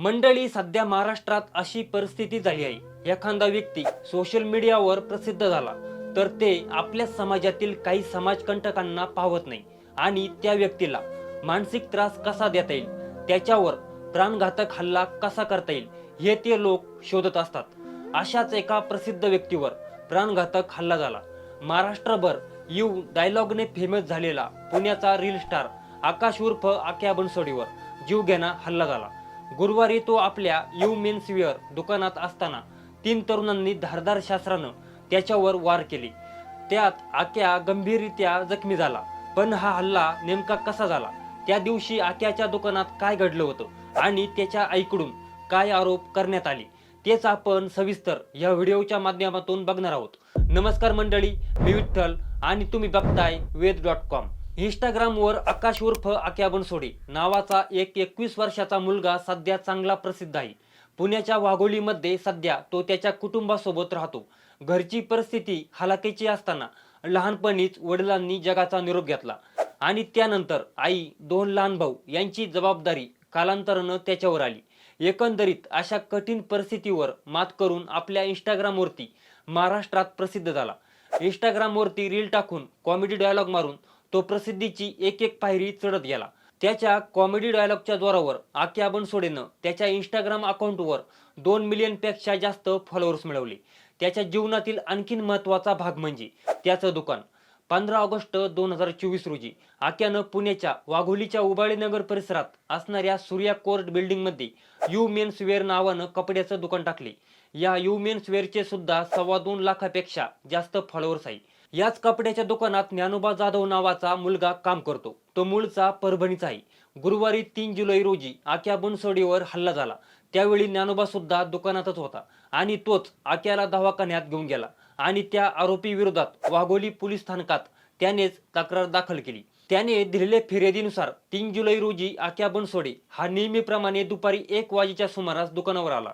मंडळी सध्या महाराष्ट्रात अशी परिस्थिती झाली आहे. एखादा व्यक्ती सोशल मीडियावर प्रसिद्ध झाला तर ते आपल्या समाजातील काही समाजकंटकांना पाहत नाही आणि त्या व्यक्तीला मानसिक त्रास कसा देता येईल? त्याच्यावर प्राणघातक हल्ला कसा करता येईल? हे ते लोक शोधत असतात. अशाच एका प्रसिद्ध व्यक्तीवर प्राणघातक हल्ला झाला. महाराष्ट्रभर यू डायलॉगने फेमस झालेला पुण्याचा रील स्टार आकाश उर्फ आक्या बनसोडीवर जीवघेणा हल्ला झाला. गुरुवारी तो आपल्या यू मेन्स वेअर दुकानात असताना तीन तरुणांनी धारदार शास्त्रानं त्याच्यावर वार केले. त्यात आक्या गंभीररित्या जखमी झाला. पण हा हल्ला नेमका कसा झाला? त्या दिवशी आक्याच्या दुकानात काय घडलं होतं आणि त्याच्या आईकडून काय आरोप करण्यात आले? तेच आपण सविस्तर या व्हिडिओच्या माध्यमातून बघणार आहोत. नमस्कार मंडळी मी विठ्ठल आणि तुम्ही बघताय वेद डॉट कॉम. इंस्टाग्रामवर आकाश उर्फ आक्या बनसोडे नावाचा एक एकवीस वर्षाचा मुलगा सध्या चांगला प्रसिद्ध आहे. पुण्याच्या वाघोलीमध्ये सध्या तो त्याच्या कुटुंबासोबत राहतो. घरची परिस्थिती हलाखीची असताना लहानपणीच वडिलांनी जगाचा निरोप घेतला आणि त्यानंतर आई दोन लहान भाऊ यांची जबाबदारी कालांतरानं त्याच्यावर आली. एकंदरीत अशा कठीण परिस्थितीवर मात करून आपल्या इंस्टाग्रामवरती महाराष्ट्रात प्रसिद्ध झाला. इंस्टाग्रामवरती रील टाकून कॉमेडी डायलॉग मारून तो प्रसिद्धीची एक एक पायरी चढत गेला. त्याच्या कॉमेडी डायलॉगच्या जोरावर आक्या बनसोडेनं त्याच्या इंस्टाग्राम अकाउंटवर दोन मिलियनपेक्षा जास्त फॉलोअर्स मिळवले. त्याच्या जीवनातील आणखीन महत्त्वाचा भाग म्हणजे त्याचं दुकान. पंधरा ऑगस्ट दोन हजार चोवीस रोजी आक्यानं पुण्याच्या वाघोलीच्या उबाळीनगर परिसरात असणाऱ्या सूर्या कोर्ट बिल्डिंगमध्ये यू मेन्स वेअर नावानं कपड्याचं दुकान टाकले. या यू मेन्स वेअरचे सुद्धा सव्वा दोन लाखापेक्षा जास्त फॉलोअर्स आहे याच कपड्याच्या दुकानात ज्ञानोबा जाधव नावाचा मुलगा काम करतो. तो मूळचा परभणीचा आहे. गुरुवारी तीन जुलै रोजी आक्या बनसोडीवर हल्ला झाला. त्यावेळी ज्ञानोबा सुद्धा दुकानातच होता आणि तोच आक्याला दवाखान्यात घेऊन गेला आणि त्या आरोपी विरोधात वाघोली पोलीस स्थानकात त्यानेच तक्रार दाखल केली. त्याने दिलेल्या फिर्यादीनुसार तीन जुलै रोजी आक्या बनसोडे हा नेहमीप्रमाणे दुपारी एक वाजेच्या सुमारास दुकानावर आला.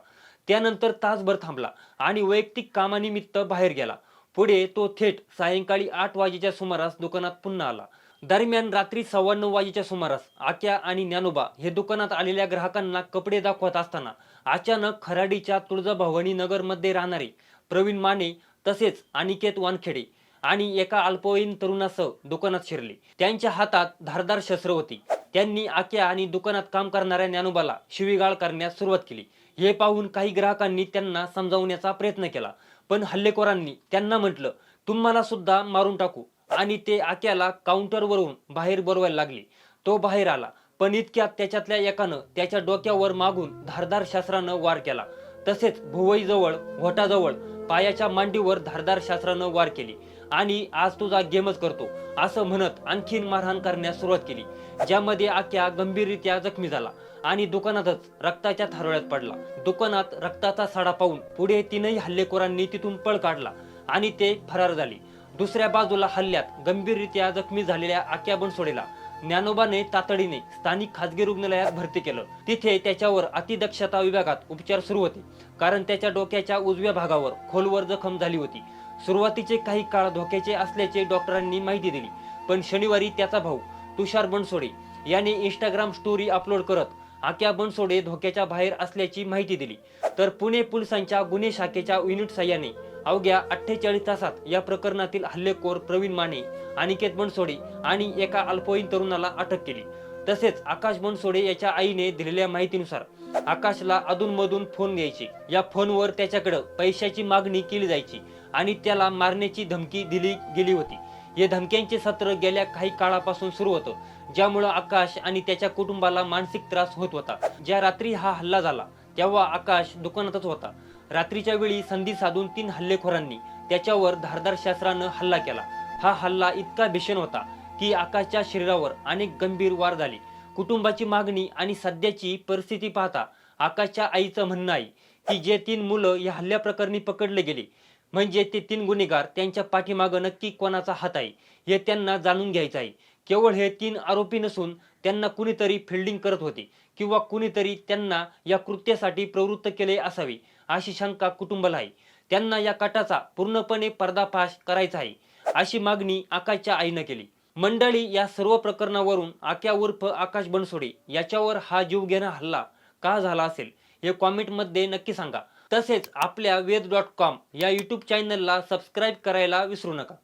त्यानंतर तासभर थांबला आणि वैयक्तिक कामानिमित्त बाहेर गेला. पुढे तो थेट सायंकाळी आठ वाजेच्या सुमारास दुकानात पुन्हा आला. दरम्यान रात्री सव्वा नऊ वाजेच्या सुमारास आक्या आणि ज्ञानोबा हे दुकानात आलेल्या ग्राहकांना कपडे दाखवत असताना अचानक खराडीच्या तुळजाभवानी नगरमध्ये राहणारे प्रवीण माने तसेच अनिकेत वानखेडे आणि एका अल्पवयीन तरुणासह दुकानात शिरले. त्यांच्या हातात धारदार शस्त्र होती. त्यांनी आक्या आणि दुकानात काम करणाऱ्या ज्ञानोबाला शिवीगाळ करण्यास सुरुवात केली. हे पाहून काही ग्राहकांनी त्यांना समजावण्याचा प्रयत्न केला. पण हल्लेखोरांनी त्यांना म्हटलं तुम्हाला सुद्धा मारून टाकू. आणि ते आक्याला काउंटरवरून बाहेर बोलवायला लागले. तो बाहेर आला पण इतक्यात त्याच्यातल्या एकानं त्याच्या डोक्यावर मागून धारदार शास्त्रानं वार केला. तसेच भुवईजवळ घोटाजवळ पायाच्या मांडीवर धारदार शास्त्रानं वार केली. आणि आज तुझा गेमच करतो असं म्हणत आणखीन मारहाण करण्यास सुरुवात केली ज्यामध्ये आख्या गंभीररित्या जखमी झाला आणि दुकानातच रक्ताच्या थारोळ्यात पडला. दुकानात रक्ताचा सडा पाहून पुढे तीनही हल्लेखोरांनी तिथून पळ काढला आणि ते फरार झाले. दुसऱ्या बाजूला हल्ल्यात गंभीररित्या जखमी झालेल्या आक्या बनसोडेला ज्ञानोबाने तातडीने स्थानिक खासगी रुग्णालयात भरती केलं. तिथे त्याच्यावर अतिदक्षता विभागात उपचार सुरू होते. कारण त्याच्या डोक्याच्या उजव्या भागावर खोलवर जखम झाली होती. सुरुवातीचे काही काळ धोक्याचे असल्याचे डॉक्टरांनी माहिती दिली. पण शनिवारी त्याचा भाऊ तुषार बनसोडे याने इंस्टाग्राम स्टोरी अपलोड करत आक्या बनसोडे धोक्याच्या बाहेर असल्याची माहिती दिली. तर पुणे पोलिसांच्या गुन्हे शाखेच्या युनिट सहाय्याने अवघ्या अठ्ठेचाळीस तासात या प्रकरणातील हल्लेखोर प्रवीण माने अनिकेत बनसोडे आणि एका अल्पवयीन तरुणाला अटक केली. तसेच आकाश बनसोडे याच्या आईने दिलेल्या माहितीनुसार आकाशला अधूनमधून फोन द्यायचे या फोनवर त्याच्याकडे पैशाची मागणी केली जायची आणि त्याला मारण्याची धमकी दिली गेली होती. हे धमक्यांचे सत्र गेल्या काही काळापासून सुरू होतं ज्यामुळं आकाश आणि त्याच्या कुटुंबाला मानसिक त्रास होत होता. ज्या रात्री हा हल्ला झाला तेव्हा आकाश दुकानातच होता. रात्रीच्या वेळी संधी साधून तीन हल्लेखोरांनी त्याच्यावर धारदार शास्त्रानं हल्ला केला. हा हल्ला इतका भीषण होता की आकाशच्या शरीरावर अनेक गंभीर वार झाले. कुटुंबाची मागणी आणि सध्याची परिस्थिती पाहता आकाशच्या आईचं म्हणणं आहे की जे तीन मुलं या हल्ल्याप्रकरणी पकडले गेले म्हणजे ते तीन गुन्हेगार त्यांच्या पाठीमागं नक्की कोणाचा हात आहे हे त्यांना जाणून घ्यायचं आहे. केवळ हे तीन आरोपी नसून त्यांना कुणीतरी फिल्डिंग करत होते किंवा कुणीतरी त्यांना या कृत्यासाठी प्रवृत्त केले असावे. अशी शंका कुटुंबाला आहे. त्यांना या कटाचा पूर्णपणे पर्दाफाश करायचा आहे. अशी मागणी आकाशच्या आईनं केली. मंडळी या सर्व प्रकरणावरून आक्या उर्फ आकाश बनसोडे याच्यावर हा जीव घेणा हल्ला का झाला असेल हे कॉमेंटमध्ये नक्की सांगा. तसेच आपल्या वेद डॉट कॉम या यूट्यूब चॅनलला सबस्क्राईब करायला विसरू नका.